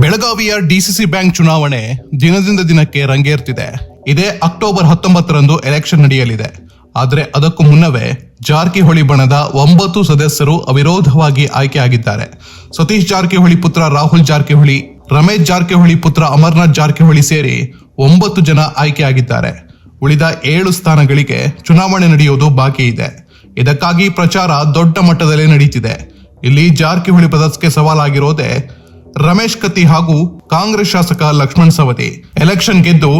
ಬೆಳಗಾವಿಯ DCC bank ಚುನಾವಣೆ ದಿನದಿಂದ ದಿನಕ್ಕೆ ರಂಗೇರ್ತಿದೆ. ಇದೇ ಅಕ್ಟೋಬರ್ ಹತ್ತೊಂಬತ್ತರಂದು ಎಲೆಕ್ಷನ್ ನಡೆಯಲಿದೆ. ಆದರೆ ಅದಕ್ಕೂ ಮುನ್ನವೇ ಜಾರಕಿಹೊಳಿ ಬಣದ ಒಂಬತ್ತು ಸದಸ್ಯರು ಅವಿರೋಧವಾಗಿ ಆಯ್ಕೆಯಾಗಿದ್ದಾರೆ ಸತೀಶ್ ಜಾರಕಿಹೊಳಿ ಪುತ್ರ ರಾಹುಲ್ ಜಾರಕಿಹೊಳಿ, ರಮೇಶ್ ಜಾರಕಿಹೊಳಿ ಪುತ್ರ ಅಮರ್ನಾಥ್ ಜಾರಕಿಹೊಳಿ ಸೇರಿ ಒಂಬತ್ತು ಜನ ಆಯ್ಕೆಯಾಗಿದ್ದಾರೆ ಉಳಿದ ಏಳು ಸ್ಥಾನಗಳಿಗೆ ಚುನಾವಣೆ ನಡೆಯುವುದು ಬಾಕಿ ಇದೆ. ಇದಕ್ಕಾಗಿ ಪ್ರಚಾರ ದೊಡ್ಡ ಮಟ್ಟದಲ್ಲೇ ನಡೀತಿದೆ. ಇಲ್ಲಿ ಜಾರಕಿಹೊಳಿ ಪದಕ್ಕೆ ಸವಾಲಾಗಿರೋದೇ ರಮೇಶ್ ಕತ್ತಿ ಹಾಗೂ ಕಾಂಗ್ರೆಸ್ ಶಾಸಕ ಲಕ್ಷ್ಮಣ್ ಸವದಿ. ಎಲೆಕ್ಷನ್ ಗೆದ್ದು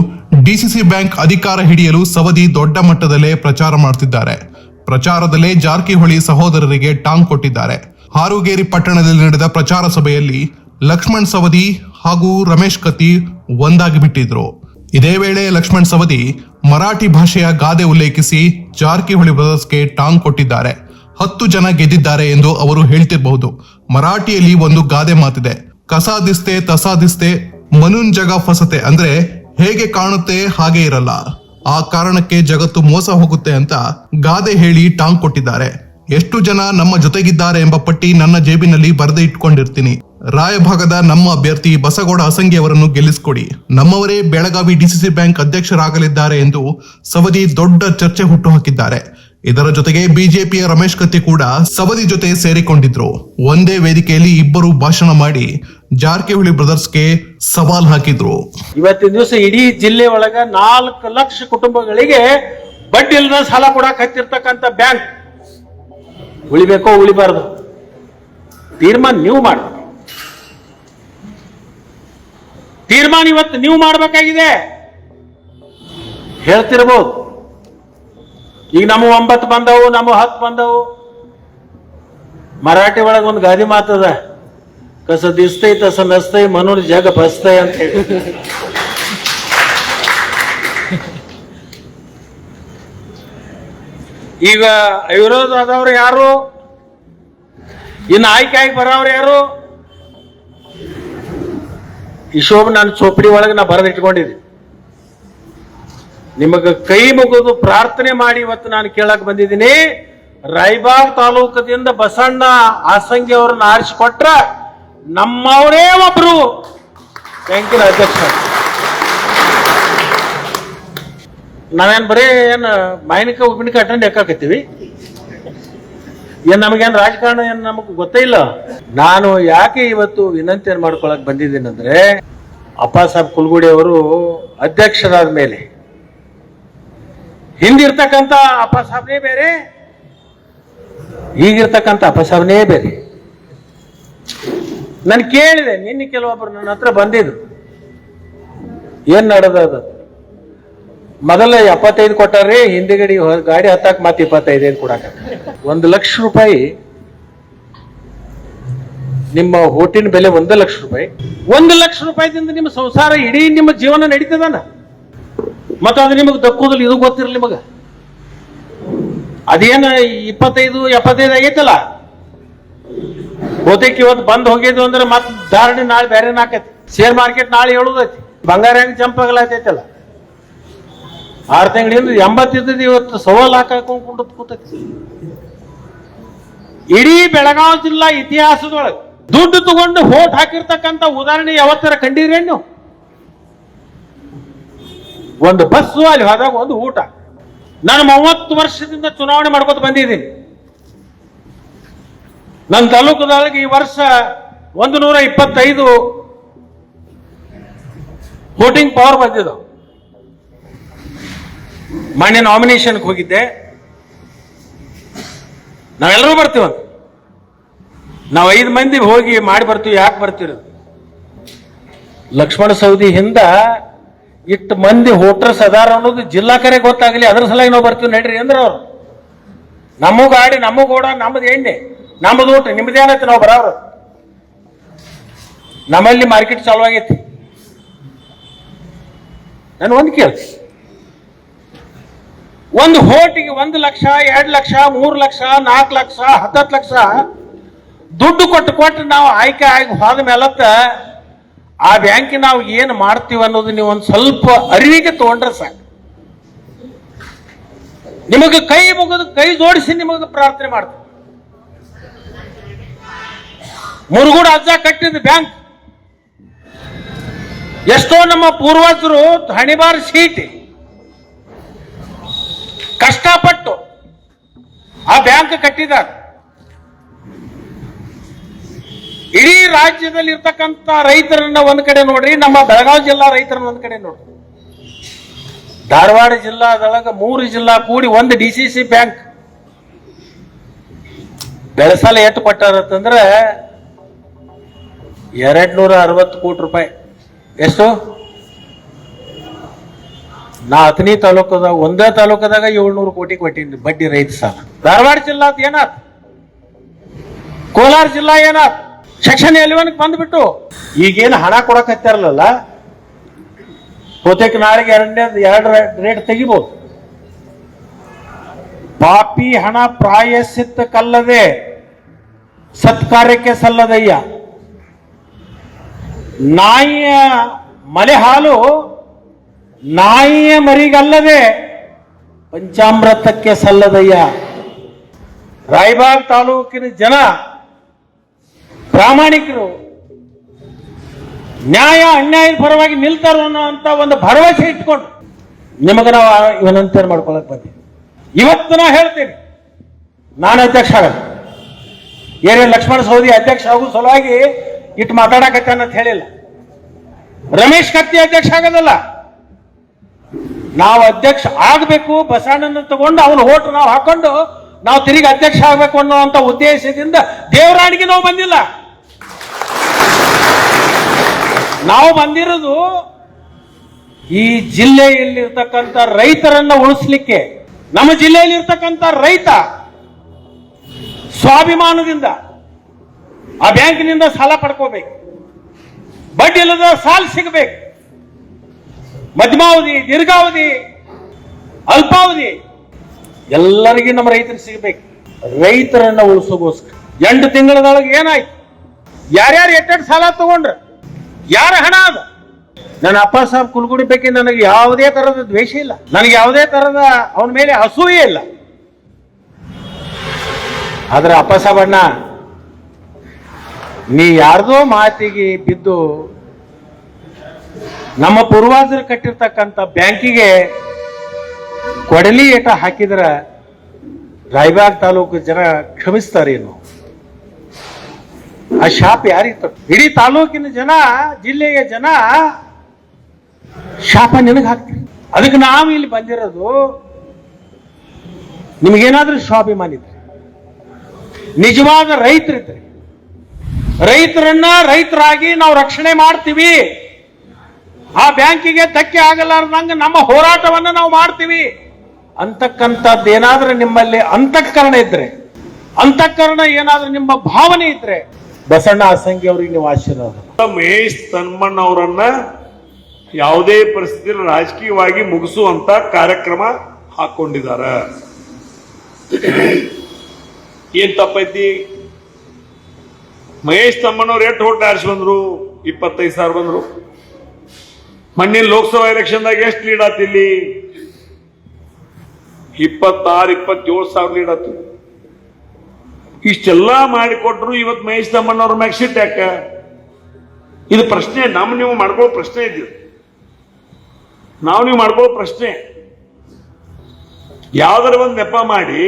ಡಿಸಿಸಿ ಬ್ಯಾಂಕ್ ಅಧಿಕಾರ ಹಿಡಿಯಲು ಸವದಿ ದೊಡ್ಡ ಮಟ್ಟದಲ್ಲೇ ಪ್ರಚಾರ ಮಾಡ್ತಿದ್ದಾರೆ. ಪ್ರಚಾರದಲ್ಲೇ ಜಾರಕಿಹೊಳಿ ಸಹೋದರರಿಗೆ ಟಾಂಗ್ ಕೊಟ್ಟಿದ್ದಾರೆ. ಹಾರುಗೇರಿ ಪಟ್ಟಣದಲ್ಲಿ ನಡೆದ ಪ್ರಚಾರ ಸಭೆಯಲ್ಲಿ ಲಕ್ಷ್ಮಣ್ ಸವದಿ ಹಾಗೂ ರಮೇಶ್ ಕತ್ತಿ ಒಂದಾಗಿ ಬಿಟ್ಟಿದ್ರು. ಇದೇ ವೇಳೆ ಲಕ್ಷ್ಮಣ್ ಸವದಿ ಮರಾಠಿ ಭಾಷೆಯ ಗಾದೆ ಉಲ್ಲೇಖಿಸಿ ಜಾರಕಿಹೊಳಿ ಬ್ರದರ್ಸ್ಗೆ ಟಾಂಗ್ ಕೊಟ್ಟಿದ್ದಾರೆ. ಹತ್ತು ಜನ ಗೆದ್ದಿದ್ದಾರೆ ಎಂದು ಅವರು ಹೇಳ್ತಿರಬಹುದು. ಮರಾಠಿಯಲ್ಲಿ ಒಂದು ಗಾದೆ ಮಾತಿದೆ. ಕಸಾದಿಸ್ತೆ ತಸಾದಿಸ್ತೆ ಮನುನ್ ಜಗ ಫಸತೆ ಅಂದ್ರೆ ಹೇಗೆ ಕಾಣುತ್ತೆ ಹಾಗೆ ಇರಲ್ಲ. ಆ ಕಾರಣಕ್ಕೆ ಜಗತ್ತು ಮೋಸ ಹೋಗುತ್ತೆ ಅಂತ ಗಾದೆ ಹೇಳಿ ಟಾಂಗ್ ಕೊಟ್ಟಿದ್ದಾರೆ. ಎಷ್ಟು ಜನ ನಮ್ಮ ಜೊತೆಗಿದ್ದಾರೆ ಎಂಬ ಪಟ್ಟಿ ನನ್ನ ಜೇಬಿನಲ್ಲಿ ಬರೆದೇ ಇಟ್ಕೊಂಡಿರ್ತೀನಿ. ರಾಯಭಾಗದ ನಮ್ಮ ಅಭ್ಯರ್ಥಿ ಬಸಗೌಡ ಅಸಂಗಿ ಅವರನ್ನು ಗೆಲ್ಲಿಸಿಕೊಡಿ. ನಮ್ಮವರೇ ಬೆಳಗಾವಿ ಡಿಸಿಸಿ ಬ್ಯಾಂಕ್ ಅಧ್ಯಕ್ಷರಾಗಲಿದ್ದಾರೆ ಎಂದು ಸವದಿ ದೊಡ್ಡ ಚರ್ಚೆ ಹುಟ್ಟು ಹಾಕಿದ್ದಾರೆ ಇದರ ಜೊತೆಗೆ ಬಿಜೆಪಿಯ ರಮೇಶ್ ಕತ್ತಿ ಕೂಡ ಸವದಿ ಜೊತೆ ಸೇರಿಕೊಂಡಿದ್ರು. ಒಂದೇ ವೇದಿಕೆಯಲ್ಲಿ ಇಬ್ಬರು ಭಾಷಣ ಮಾಡಿ ಜಾರಕಿಹೊಳಿ ಬ್ರದರ್ಸ್ಗೆ ಸವಾಲ್ ಹಾಕಿದ್ರು. ಇವತ್ತಿನ ದಿವಸ ಇಡೀ ಜಿಲ್ಲೆ ಒಳಗ ನಾಲ್ಕು ಲಕ್ಷ ಕುಟುಂಬಗಳಿಗೆ ಬಡ್ಡಿ ಇಲ್ಲದ ಸಾಲ ಕೊಡಕ್ ಹತ್ತಿರ್ತಕ್ಕಂಥ ಬ್ಯಾಂಕ್. ಉಳಿಬೇಕೋ ಉಳಿಬಾರದು? ತೀರ್ಮಾನ ನೀವು ಮಾಡಿ ತೀರ್ಮಾನ ಇವತ್ತು ನೀವು ಮಾಡಬೇಕಾಗಿದೆ. ಹೇಳ್ತಿರ್ಬೋದು. ಈಗ ನಮ್ಮ ಒಂಬತ್ತು ಬಂದವು, ನಮ್ಮ ಹತ್ತು ಬಂದವು. ಮರಾಠಿ ಒಳಗೆ ಒಂದು ಗಾದಿ ಮಾತದ ಕಸ ದಿಸ್ತೈ, ತಸ ನಸ್ತೈ म्हणून ಜಗ ಬಸ್ತೈ ಅಂತ ಹೇಳಿ. ಈಗ ಅವಿರೋಧ ಆದವ್ರು ಯಾರು? ಇನ್ನು ಆಯ್ಕೆ ಆಗಿ ಬರೋರು ಯಾರು? ಈ ಶೋಭ ನಾನು ಚೋಪಡಿ ಒಳಗೆ ನಾ ಬರೆದಿಟ್ಕೊಂಡಿದ್ದೆ. ನಿಮಗೆ ಕೈ ಮುಗಿದು ಪ್ರಾರ್ಥನೆ ಮಾಡಿ ಇವತ್ತು ನಾನು ಕೇಳಕ್ ಬಂದಿದ್ದೀನಿ. ರಾಯಬಾಗ್ ತಾಲೂಕದಿಂದ ಬಸಣ್ಣ ಆಸಂಗಿ ಅವ್ರನ್ನ ಆರಿಸಿಕೊಟ್ರ ನಮ್ಮವರೇ ಒಬ್ರು. ಬ್ಯಾಂಕಿನ ಅಧ್ಯಕ್ಷ. ನಾವೇನ್ ಬರೀ ಏನು ಮೈನಿಕ ಉಪ್ಪಿನಕ ಅಟೆಂಡ್ ಯಾಕಾಕತ್ತೀವಿ ಏನು ನಮಗೇನ್ ರಾಜಕಾರಣ ಏನು ನಮಗೆ ಗೊತ್ತೇ ಇಲ್ಲ. ನಾನು ಯಾಕೆ ಇವತ್ತು ವಿನಂತಿಯನ್ನು ಮಾಡ್ಕೊಳಕ್ ಬಂದಿದ್ದೀನಂದ್ರೆ ಅಪ್ಪ ಸಾಹೇಬ್ ಕುಲ್ಗುಡಿ ಅವರು ಅಧ್ಯಕ್ಷರಾದ ಮೇಲೆ, ಹಿಂದಿರ್ತಕ್ಕಂಥ ಅಪ್ಪ ಸಾಹೇಬ್ನೇ ಬೇರೆ, ಈಗಿರ್ತಕ್ಕಂಥ ಅಪ್ಪ ಸಾಹೇಬ್ನೇ ಬೇರೆ. ನಾನು ಕೇಳಿದೆ, ನಿನ್ನೆ ಕೆಲವೊಬ್ಬರು ನನ್ನ ಹತ್ರ ಬಂದಿದ್ರು. ಏನ್ ನಡೆದದು ಮೊದಲ ಎಪ್ಪತ್ತೈದು ಕೊಟ್ಟಾರ್ರಿ, ಹಿಂದಿಗಡಿ ಗಾಡಿ ಹತ್ತಾಕ್ ಮತ್ತೆ ಇಪ್ಪತ್ತೈದು ಕೊಡಾಕ ಒಂದು ಲಕ್ಷ ರೂಪಾಯಿ, ನಿಮ್ಮ ಹೋಟಿನ ಬೆಲೆ ಒಂದು ಲಕ್ಷ ರೂಪಾಯಿ. ಒಂದು ಲಕ್ಷ ರೂಪಾಯಿದಿಂದ ನಿಮ್ಮ ಸಂಸಾರ ಇಡೀ ನಿಮ್ಮ ಜೀವನ ನಡೀತದಾನ? ಮತ್ತ ಅದು ನಿಮಗೆ ದಕ್ಕುದಿಲ್ಲ ಇದು ಗೊತ್ತಿರಲಿ ನಿಮಗ? ಅದೇನ ಇಪ್ಪತ್ತೈದು, ಎಪ್ಪತ್ತೈದು ಆಗೈತಲ್ಲ? ಬಹುತೇಕ ಇವತ್ತು ಬಂದ್ ಹೋಗಿದ್ವು ಅಂದ್ರೆ ಮತ್ ಧಾರಣೆ ನಾಳೆ ಬೇರೆ ನಾಕೈತಿ ಶೇರ್ ಮಾರ್ಕೆಟ್ ನಾಳೆ ಹೇಳುದೈತಿ. ಬಂಗಾರ ಹೆಂಗ್ ಜಂಪ್ ಆರ್ ಆರು ತಿಂಗಳಿಂದ ಎಂಬತ್ತಿದ್ದದ್ದು ಇವತ್ತು ಸವಾಲ್ ಹಾಕೊಂಡ್ ಕೂತೈತಿ. ಇಡೀ ಬೆಳಗಾವಿ ಜಿಲ್ಲಾ ಇತಿಹಾಸದೊಳಗೆ ದುಡ್ಡು ತಗೊಂಡು ಹೋಟ್ ಹಾಕಿರ್ತಕ್ಕಂಥ ಉದಾಹರಣೆ ಯಾವತ್ತರ ಕಂಡೀರೇನು ನೀವು ಒಂದು ಬಸ್ಸು ಅಲ್ಲಿ ಹೋದಾಗ ಒಂದು ಊಟ. ನಾನು ಮೂವತ್ತು ವರ್ಷದಿಂದ ಚುನಾವಣೆ ಮಾಡ್ಕೊತ ಬಂದಿದ್ದೀನಿ. ನನ್ನ ತಾಲೂಕದೊಳಗೆ ಈ ವರ್ಷ ಒಂದು ನೂರ ಇಪ್ಪತ್ತೈದು ವೋಟಿಂಗ್ ಪವರ್ ಬಂದಿದ್ದು. ಮಾನ್ಯ ನಾಮಿನೇಷನ್ಗೆ ಹೋಗಿದ್ದೆ. ನಾವೆಲ್ಲರೂ ಬರ್ತೀವಂತ ನಾವು ಐದು ಮಂದಿ ಹೋಗಿ ಮಾಡಿ ಬರ್ತೀವಿ, ಯಾಕೆ ಬರ್ತೀರಿ? ಲಕ್ಷ್ಮಣ ಸೌದಿ ಹಿಂದ ಇಟ್ಟು ಮಂದಿ ಹೋಟ್ರಸ್ ಅದಾರ ಅನ್ನೋದು ಜಿಲ್ಲಾ ಕರೆ ಗೊತ್ತಾಗಲಿ. ಅದ್ರ ಸಲುವಾಗಿ ನಾವು ಬರ್ತೀವಿ ನಡ್ರಿ ಅಂದ್ರೆ ಅವ್ರು. ನಮ್ಮ ಆಡಿ ನಮ್ಮ ಓಡ ನಮ್ಮದು ಎಣ್ಣೆ ನಮ್ಮದು ಊಟ ನಿಮ್ದೇನೈತಿ ನಾವು ಬರೋರು? ನಮ್ಮಲ್ಲಿ ಮಾರ್ಕೆಟ್ ಚಾಲು ಆಗೈತಿ. ನಾನು ಒಂದು ಕೇಳ್ತೀನಿ. ಒಂದು ಹೋಟಿಗೆ ಒಂದು ಲಕ್ಷ, ಎರಡು ಲಕ್ಷ, ಮೂರು ಲಕ್ಷ, ನಾಲ್ಕು ಲಕ್ಷ, ಹತ್ತತ್ತು ಲಕ್ಷ ದುಡ್ಡು ಕೊಟ್ಟು ಕೊಟ್ಟು ನಾವು ಆಯ್ಕೆ ಆಗಿ ಹೋದ ಮೇಲತ್ತ ಆ ಬ್ಯಾಂಕ್ ನಾವು ಏನು ಮಾಡ್ತೀವಿ ಅನ್ನೋದು ನೀವು ಒಂದು ಸ್ವಲ್ಪ ಅರಿವಿಗೆ ತಗೊಂಡ್ರೆ ಸಾಕು. ನಿಮಗೆ ಕೈ ಮುಗಿದು ಕೈ ಜೋಡಿಸಿ ನಿಮಗೆ ಪ್ರಾರ್ಥನೆ ಮಾಡ್ತೀವಿ ಮುರುಗೋಡು ಅಜ್ಜ ಕಟ್ಟಿದ ಬ್ಯಾಂಕ್. ಎಷ್ಟೋ ನಮ್ಮ ಪೂರ್ವಜರು ಹಣಿಬಾರ್ ಸೀಟಿ. ಕಷ್ಟಪಟ್ಟು ಆ ಬ್ಯಾಂಕ್ ಕಟ್ಟಿದ್ದಾರೆ. ಇಡೀ ರಾಜ್ಯದಲ್ಲಿ ಇರ್ತಕ್ಕಂಥ ರೈತರನ್ನ ಒಂದ್ ಕಡೆ ನೋಡ್ರಿ, ನಮ್ಮ ಬೆಳಗಾವಿ ಜಿಲ್ಲಾ ರೈತರನ್ನ ಒಂದ್ ಕಡೆ ನೋಡ್ರಿ. ಧಾರವಾಡ ಜಿಲ್ಲಾದೊಳಗ ಮೂರು ಜಿಲ್ಲಾ ಕೂಡಿ ಒಂದು ಡಿ ಸಿ ಸಿ ಬ್ಯಾಂಕ್. ಬೆಳಸಾಲ ಎಟ್ಟು ಕೊಟ್ಟಾರತ್ತಂದ್ರೆ ಎರಡ್ ನೂರ ಅರವತ್ತು ಕೋಟಿ ರೂಪಾಯಿ. ಎಷ್ಟು? ನಾ ಹತ್ತನೇ ತಾಲೂಕದಾಗ ಒಂದೇ ತಾಲೂಕದಾಗ ಏಳ್ನೂರು ಕೋಟಿ ಕೊಟ್ಟಿನಿ ಬಡ್ಡಿ ರೈತ ಸಾಲ. ಧಾರವಾಡ ಜಿಲ್ಲಾ ಏನಾತ್ ಕೋಲಾರ ಜಿಲ್ಲಾ ಏನಾತ್ ಸೆಕ್ಷನ್ ಎಲೆವನ್ ಬಂದ್ಬಿಟ್ಟು. ಈಗೇನು ಹಣ ಕೊಡಕತ್ತಾರಲ್ಲ ಬಹುತೇಕ ನಾಳೆಗೆ ಎರಡನೇ ಎರಡು ರೇಟ್ ತೆಗಿಬಹುದು ಪಾಪಿ ಹಣ ಪ್ರಾಯಶ್ಚಿತ್ತಕ್ಕಲ್ಲದೆ ಸತ್ಕಾರ್ಯಕ್ಕೆ ಸಲ್ಲದಯ್ಯ. ನಾಯಿಯ ಮಲೆ ಹಾಲು ನಾಯಿಯ ಮರಿಗಲ್ಲದೆ ಪಂಚಾಮೃತಕ್ಕೆ ಸಲ್ಲದಯ್ಯ. ರಾಯಬಾಗ್ ತಾಲೂಕಿನ ಜನ, ಪ್ರಾಮಾಣಿಕರು, ನ್ಯಾಯ ಅನ್ಯಾಯದ ಪರವಾಗಿ ನಿಲ್ತಾರೋ ಅನ್ನೋಂಥ ಒಂದು ಭರವಸೆ ಇಟ್ಕೊಂಡು ನಿಮಗೆ ನಾವು ವಿನಂತಿ ಮಾಡ್ಕೊಳಕ್ ಬಂದೀವಿ. ಇವತ್ತು ನಾ ಹೇಳ್ತೀನಿ, ನಾನು ಅಧ್ಯಕ್ಷ ಆಗಲ್ಲ. ಏನೇ ಲಕ್ಷ್ಮಣ ಸೌದಿ ಅಧ್ಯಕ್ಷ ಆಗೋ ಸಲುವಾಗಿ ಇಟ್ಟು ಮಾತಾಡಕತ್ತಾನ ಅಂತ ಹೇಳಿಲ್ಲ. ರಮೇಶ್ ಕತ್ತಿ ಅಧ್ಯಕ್ಷ ಆಗೋದಲ್ಲ. ನಾವು ಅಧ್ಯಕ್ಷ ಆಗಬೇಕು, ಬಸಣ್ಣನ ತಗೊಂಡು ಅವನು ಓಟ್ ನಾವು ಹಾಕೊಂಡು ನಾವು ತಿರುಗಿ ಅಧ್ಯಕ್ಷ ಆಗಬೇಕು ಅನ್ನುವಂಥ ಉದ್ದೇಶದಿಂದ ದೇವರಾಣಿಗೆ ನಾವು ಬಂದಿಲ್ಲ. ನಾವು ಬಂದಿರೋದು ಈ ಜಿಲ್ಲೆಯಲ್ಲಿರ್ತಕ್ಕಂಥ ರೈತರನ್ನ ಉಳಿಸ್ಲಿಕ್ಕೆ. ನಮ್ಮ ಜಿಲ್ಲೆಯಲ್ಲಿ ಇರ್ತಕ್ಕಂಥ ರೈತ ಸ್ವಾಭಿಮಾನದಿಂದ. ಆ ಬ್ಯಾಂಕಿನಿಂದ ಸಾಲ ಪಡ್ಕೋಬೇಕು. ಬಡ್ಡಿ ಇಲ್ಲದ ಸಾಲ ಸಿಗಬೇಕು. ಮಧ್ಯಮಾವಧಿ, ದೀರ್ಘಾವಧಿ, ಅಲ್ಪಾವಧಿ ಎಲ್ಲರಿಗೂ ನಮ್ಮ ರೈತರು ಸಿಗಬೇಕು. ರೈತರನ್ನ ಉಳಿಸೋಗೋಸ್ಕರ. ಎಂಟು ತಿಂಗಳದೊಳಗೆ ಏನಾಯ್ತು? ಯಾರ್ಯಾರು ಎಟ್ಟೆಟ್ಟು ಸಾಲ ತಗೊಂಡ್ರ? ಯಾರ ಹಣ ಅದ? ನನ್ನ ಅಪ್ಪ ಸಾಹೇಬ್ ಕುಲ್ಗುಡಿ ಬಗ್ಗೆ ನನಗೆ ಯಾವುದೇ ತರದ ದ್ವೇಷ ಇಲ್ಲ. ನನಗೆ ಯಾವುದೇ ತರದ ಅವನ ಮೇಲೆ ಅಸೂಯೆ ಇಲ್ಲ. ಆದ್ರೆ ಅಪ್ಪ ಸಾಹೇಬಣ್ಣ ನೀ ಯಾರ್ದೋ ಮಾತಿಗೆ ಬಿದ್ದು ನಮ್ಮ ಪೂರ್ವಾಜರು ಕಟ್ಟಿರ್ತಕ್ಕಂಥ ಬ್ಯಾಂಕಿಗೆ ಕೊಡಲಿ ಏಟ ಹಾಕಿದ್ರ ರಾಯಬಾಗ್ ತಾಲೂಕು ಜನ ಕ್ಷಮಿಸ್ತಾರೇನು? ಆ ಶಾಪ್ ಯಾರಿಗೆ ತಟ್ಟು ಇಡೀ ತಾಲೂಕಿನ ಜನ, ಜಿಲ್ಲೆಯ ಜನ ಶಾಪ ನಿನಗೆ ಹಾಕ್ತೀವಿ ಅದಕ್ಕೆ ನಾವು ಇಲ್ಲಿ ಬಂದಿರೋದು, ನಿಮಗೇನಾದ್ರೂ ಸ್ವಾಭಿಮಾನ ಇದ್ರೆ ನಿಜವಾದ ರೈತರಿದ್ರೆ ರೈತರನ್ನ ರೈತರಾಗಿ ನಾವು ರಕ್ಷಣೆ ಮಾಡ್ತೀವಿ. ಆ ಬ್ಯಾಂಕಿಗೆ ಧಕ್ಕೆ ಆಗಲಾರ್ದಂಗೆ ನಮ್ಮ ಹೋರಾಟವನ್ನ ನಾವು ಮಾಡ್ತೀವಿ. ಅಂತಕ್ಕಂಥದ್ದು ಏನಾದ್ರೂ ನಿಮ್ಮಲ್ಲಿ ಅಂತಃಕರಣ ಇದ್ರೆ, ಅಂತಃಕರಣ ಏನಾದ್ರೂ ನಿಮ್ಮ ಭಾವನೆ ಇದ್ರೆ, ಬಸಣ್ಣ ಅಸಂಗಿ ಅವರಿಗೆ ನೀವು ಆಶೀರ್ವಾದ. ಮಹೇಶ್ ತನ್ಮಣ್ಣ ಅವರನ್ನ ಯಾವುದೇ ಪರಿಸ್ಥಿತಿಯಲ್ಲಿ ರಾಜಕೀಯವಾಗಿ ಮುಗಿಸುವಂತ ಕಾರ್ಯಕ್ರಮ ಹಾಕೊಂಡಿದ್ದಾರೆ. ಏನ್ ತಪ್ಪೈತಿ? ಮಹೇಶ್ ತಮ್ಮನವ್ರು ಎಷ್ಟು ಓಟ್ ಆರಿಸಿ ಬಂದ್ರು? ಇಪ್ಪತ್ತೈದು ಸಾವಿರ ಬಂದ್ರು. ಮಣ್ಣಿನ ಲೋಕಸಭಾ ಎಲೆಕ್ಷನ್ದಾಗ ಎಷ್ಟು ಲೀಡ್ ಆತಿಲ್ಲಿ ಇಪ್ಪತ್ತಾರು, ಇಪ್ಪತ್ತೇಳು ಸಾವಿರ ಲೀಡ್ ಆತು. ಇಷ್ಟೆಲ್ಲ ಮಾಡಿಕೊಟ್ರು ಇವತ್ತು ಮಹೇಶ್ ತಮ್ಮನವ್ರ ಮ್ಯಾಗ ಯಾಕ? ಇದು ಪ್ರಶ್ನೆ ನಮ್ಮ ನೀವು ಮಾಡ್ಕೊಳ್ಳೋ ಪ್ರಶ್ನೆ ಇದು ನಾವು ನೀವು ಮಾಡ್ಕೊಳ್ಳೋ ಪ್ರಶ್ನೆ. ಯಾವ್ದಾರ ಒಂದು ನೆಪ ಮಾಡಿ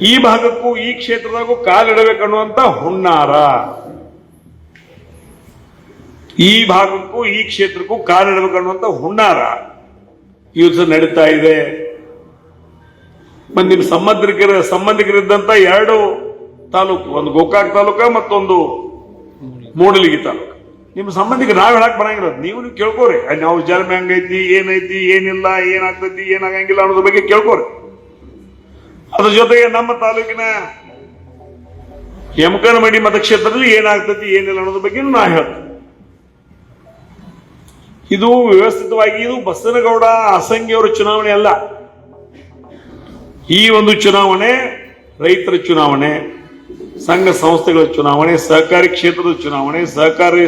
ಈ ಭಾಗಕ್ಕೂ ಈ ಕ್ಷೇತ್ರದಾಗೂ ಕಾಲಿಡಬೇಕನ್ನುವಂತ ಹುನ್ನಾರ. ಈ ಭಾಗಕ್ಕೂ ಈ ಕ್ಷೇತ್ರಕ್ಕೂ ಕಾಲಿಡಬೇಕನ್ನುವಂತ ಹುನ್ನಾರ ಯುದ್ಧ ನಡೀತಾ ಇದೆ. ಮತ್ತೆ ನಿಮ್ಮ ಸಂಬಂಧಿಕರ ಸಂಬಂಧಿಕರಿದ್ದಂತ ಎರಡು ತಾಲೂಕು, ಒಂದು ಗೋಕಾಕ್ ತಾಲೂಕ ಮತ್ತೊಂದು ಮೂಡಲಿಗಿ ತಾಲೂಕು. ನಿಮ್ಮ ಸಂಬಂಧಿಕರು ನಾವು ಹೇಳಕ್ ಬರಂಗಿರೋದು ನೀವು ನೀವು ಕೇಳ್ಕೋರಿ. ನಾವು ಜನ್ಮ ಹೆಂಗೈತಿ, ಏನೈತಿ, ಏನಿಲ್ಲ, ಏನಾಗ್ತೈತಿ, ಏನಾಗಂಗಿಲ್ಲ ಅನ್ನೋದ್ರ ಬಗ್ಗೆ ಕೇಳ್ಕೋರಿ. ಅದ್ರ ಜೊತೆಗೆ ನಮ್ಮ ತಾಲೂಕಿನ ಯಮಕನಮಡಿ ಮತಕ್ಷೇತ್ರದಲ್ಲಿ ಏನಾಗ್ತೈತಿ, ಏನಿಲ್ಲ ಅನ್ನೋದ್ರ ಬಗ್ಗೆ ನಾ ಹೇಳ್ತೇನೆ. ಇದು ವ್ಯವಸ್ಥಿತವಾಗಿ ಇದು ಬಸನಗೌಡ ಅಸಂಗಿಯವರ ಚುನಾವಣೆ ಅಲ್ಲ. ಈ ಒಂದು ಚುನಾವಣೆ ರೈತರ ಚುನಾವಣೆ, ಸಂಘ ಸಂಸ್ಥೆಗಳ ಚುನಾವಣೆ, ಸಹಕಾರಿ ಕ್ಷೇತ್ರದ ಚುನಾವಣೆ, ಸಹಕಾರಿ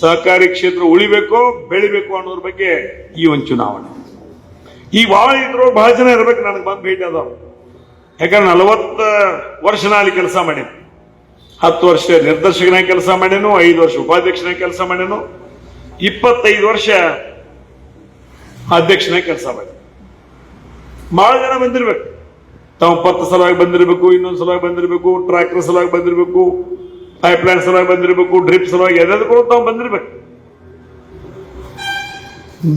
ಸಹಕಾರಿ ಕ್ಷೇತ್ರ ಉಳಿಬೇಕೋ, ಬೆಳಿಬೇಕು ಅನ್ನೋದ್ರ ಬಗ್ಗೆ ಈ ಒಂದು ಚುನಾವಣೆ. ಈ ಭಾಳ ಇದ್ರೊಳಗೆ ಬಹಳ ಜನ ಇರ್ಬೇಕು, ನನಗೆ ಬಂದು ಭೇಟಿ ಅದಾವ ಯಾಕಂದ್ರೆ ನಲವತ್ತು ವರ್ಷ ನಾ ಅಲ್ಲಿ ಕೆಲಸ ಮಾಡೇನು. ಹತ್ತು ವರ್ಷ ನಿರ್ದೇಶಕನಾಗಿ ಕೆಲಸ ಮಾಡೇನು, ಐದು ವರ್ಷ ಉಪಾಧ್ಯಕ್ಷನಾಗಿ ಕೆಲಸ ಮಾಡೇನು, ಇಪ್ಪತ್ತೈದು ವರ್ಷ ಅಧ್ಯಕ್ಷನಾಗಿ ಕೆಲಸ ಮಾಡಿ ಬಹಳ ಜನ ಬಂದಿರ್ಬೇಕು. ತಾವು ಪತ್ತು ಸಲವಾಗಿ ಬಂದಿರಬೇಕು, ಇನ್ನೊಂದು ಸಲುವಾಗಿ ಬಂದಿರಬೇಕು, ಟ್ರ್ಯಾಕ್ಟರ್ ಸಲುವಾಗಿ ಬಂದಿರಬೇಕು ಪೈಪ್ಲೈನ್ ಸಲುವಾಗಿ ಬಂದಿರಬೇಕು ಡ್ರಿಪ್ ಸಲುವಾಗಿ ಎದೆದಕ್ಕೂ ತಾವು ಬಂದಿರ್ಬೇಕು.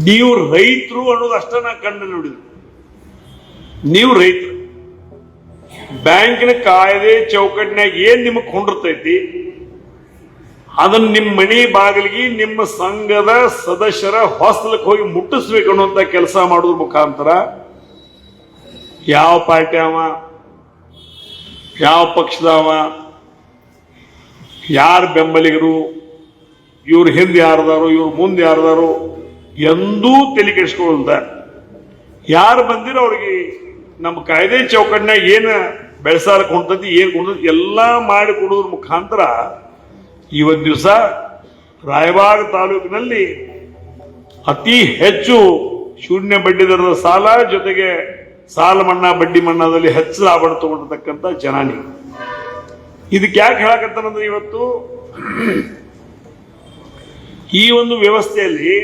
ನೀವು ರೈತರು ಅನ್ನೋದು ಅಷ್ಟ ನಾ ಕಣ್ಣು ನೋಡಿದ್ರು. ನೀವು ರೈತರು. ಬ್ಯಾಂಕಿನ ಕಾಯ್ದೆ ಚೌಕಟ್ಟಿನಾಗ ಏನ್ ನಿಮಗೆ ಕೊಂಡಿರ್ತೈತಿ ಅದನ್ನ ನಿಮ್ಮ ಮನಿ ಬಾಗಿಲಿಗೆ ನಿಮ್ಮ ಸಂಘದ ಸದಸ್ಯರ ಹೊಸಲಕ್ಕೆ ಹೋಗಿ ಮುಟ್ಟಿಸ್ಬೇಕು ಅನ್ನುವಂತ ಕೆಲಸ ಮಾಡೋದ್ರ ಮುಖಾಂತರ ಯಾವ ಪಾರ್ಟಿ ಅವ? ಯಾವ ಪಕ್ಷದವ ಯಾರ ಬೆಂಬಲಿಗರು? ಇವ್ರ ಹಿಂದೆ ಯಾರದಾರು, ಇವ್ರ ಮುಂದೆ ಯಾರದಾರು ಎಂದೂ ತಲೆ ಯಾರು ಬಂದಿರೋ ಅವ್ರಿಗೆ ನಮ್ಮ ಕಾಯ್ದೆ ಚೌಕಟ್ಟಿನಾಗ ಏನು ಬೆಳೆಸಾಲಕ್ಕೆ ಹೊಂಟತಿ ಏನು ಕೊಡ್ತದೆ ಎಲ್ಲ ಮಾಡಿ ಕೊಡೋದ್ರ ಮುಖಾಂತರ ಇವತ್ತು ದಿವಸ ರಾಯಬಾಗ ತಾಲೂಕಿನಲ್ಲಿ ಅತಿ ಹೆಚ್ಚು ಶೂನ್ಯ ಬಡ್ಡಿ ದರದ ಸಾಲ ಜೊತೆಗೆ ಸಾಲ ಮನ್ನಾ, ಬಡ್ಡಿ ಮನ್ನಾದಲ್ಲಿ ಹೆಚ್ಚು ಲಾಭ ತಗೊಂಡಿರ್ತಕ್ಕಂಥ ಜನ ಇದಕ್ಕೆ ಯಾಕೆ ಹೇಳಕತ್ತಾನಂದ್ರೆ ಇವತ್ತು ಈ ಒಂದು ವ್ಯವಸ್ಥೆಯಲ್ಲಿ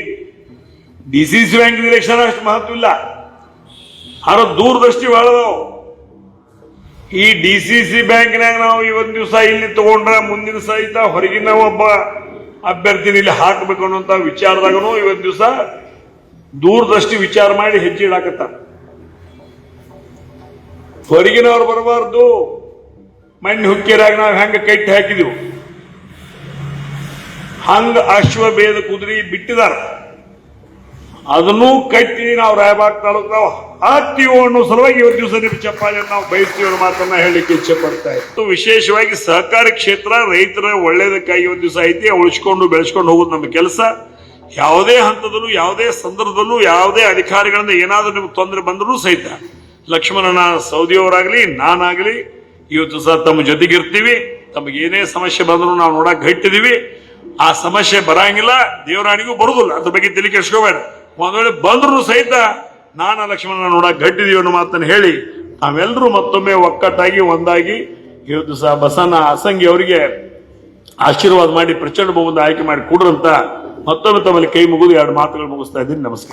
D C C bank election ಅಷ್ಟು ಮಹತ್ವ ಇಲ್ಲ. ಆದ್ರೆ ದೂರದೃಷ್ಟಿ ಬೆಳೆದವು ಈ ಡಿ ಸಿ ಸಿ ಬ್ಯಾಂಕ್ನಾಗ ನಾವು ಇವತ್ತು ದಿವಸ ಇಲ್ಲಿ ತಗೊಂಡ್ರೆ ಮುಂದಿನ ಸಹಿತ ಹೊರಗಿನ ಒಬ್ಬ ಅಭ್ಯರ್ಥಿನ ಇಲ್ಲಿ ಹಾಕಬೇಕು ಅನ್ನೋಂಥ ವಿಚಾರದಾಗನು ಇವತ್ತು ದಿವಸ ದೂರದೃಷ್ಟಿ ವಿಚಾರ ಮಾಡಿ ಹೆಜ್ಜೆ ಇಡಾಕತ್ತ ಹೊರಗಿನವ್ರು ಬರಬಾರ್ದು. ಮಣ್ಣು ಹುಕ್ಕಿರಾಗ ನಾವು ಹೆಂಗ ಕಟ್ಟಿ ಹಾಕಿದೆವು. ಹಂಗ ಅಶ್ವಭೇದ ಕುದುರೆ ಬಿಟ್ಟಿದಾರ. ಅದನ್ನೂ ಕಟ್ಟಿ ನಾವು ರಾಯಬಾಗ್ ತಾಲೂಕು ನಾವು ಹಾಕ್ತೀವೋ ಅನ್ನೋ ಸಲುವಾಗಿ ಇವತ್ತು ದಿವಸ ನಿಮ್ಮ ಚಪ್ಪಾಳೆಯನ್ನು ನಾವು ಬಯಸ್ತೀವಿ ಮಾತನ್ನ ಹೇಳಲಿಕ್ಕೆ ಇಚ್ಛೆ ಪಡ್ತಾ ಇತ್ತು ವಿಶೇಷವಾಗಿ ಸಹಕಾರಿ ಕ್ಷೇತ್ರ, ರೈತರ ಒಳ್ಳೇದಕ್ಕಾಗಿ ಇವತ್ತು ದಿವಸ ಐತಿ, ಉಳಿಸ್ಕೊಂಡು ಬೆಳೆಸ್ಕೊಂಡು ಹೋಗೋದು ನಮ್ಮ ಕೆಲಸ. ಯಾವುದೇ ಹಂತದಲ್ಲೂ, ಯಾವುದೇ ಸಂದರ್ಭದಲ್ಲೂ, ಯಾವುದೇ ಅಧಿಕಾರಿಗಳಿಂದ ಏನಾದರೂ ನಿಮ್ಗೆ ತೊಂದರೆ ಬಂದರೂ ಸಹಿತ ಲಕ್ಷ್ಮಣನ ಸೌದಿಯವರಾಗಲಿ, ನಾನಾಗಲಿ ಇವತ್ತು ಸಹ ತಮ್ಮ ಜೊತೆಗಿರ್ತೀವಿ ತಮಗೆ ಏನೇ ಸಮಸ್ಯೆ ಬಂದರೂ ನಾವು ನೋಡಕ್ಕೆ ಗಟ್ಟಿದೀವಿ ಆ ಸಮಸ್ಯೆ ಬರಂಗಿಲ್ಲ, ದೇವರಾಣಿಗೂ ಬರುದಿಲ್ಲ. ಅದ್ರ ಬಗ್ಗೆ ತಿಳಿಕೆ ಕೆಡ್ಸ್ಕೋಬೇಡ ಒಂದ್ ವೇಳೆ ಬಂದ್ರು ಸಹಿತ ನಾನು ಲಕ್ಷ್ಮಣನ ನೋಡ ಗಟ್ಟಿದೀವಿ ಅನ್ನೋ ಮಾತನ್ನು ಹೇಳಿ ನಾವೆಲ್ಲರೂ ಮತ್ತೊಮ್ಮೆ ಒಕ್ಕಟ್ಟಾಗಿ, ಒಂದಾಗಿ ಇವತ್ತು ಸಹ ಬಸನ್ನ ಅಸಂಗಿ ಅವರಿಗೆ ಆಶೀರ್ವಾದ ಮಾಡಿ ಪ್ರಚಂಡ ಬಹುಮತ ಆಯ್ಕೆ ಮಾಡಿ ಕೊಡ್ರಂತ ಮತ್ತೊಮ್ಮೆ ತಮ್ಮಲ್ಲಿ ಕೈ ಮುಗಿದು ಎರಡು ಮಾತುಗಳು ಮುಗಿಸ್ತಾ ಇದ್ದೀನಿ. ನಮಸ್ಕಾರ.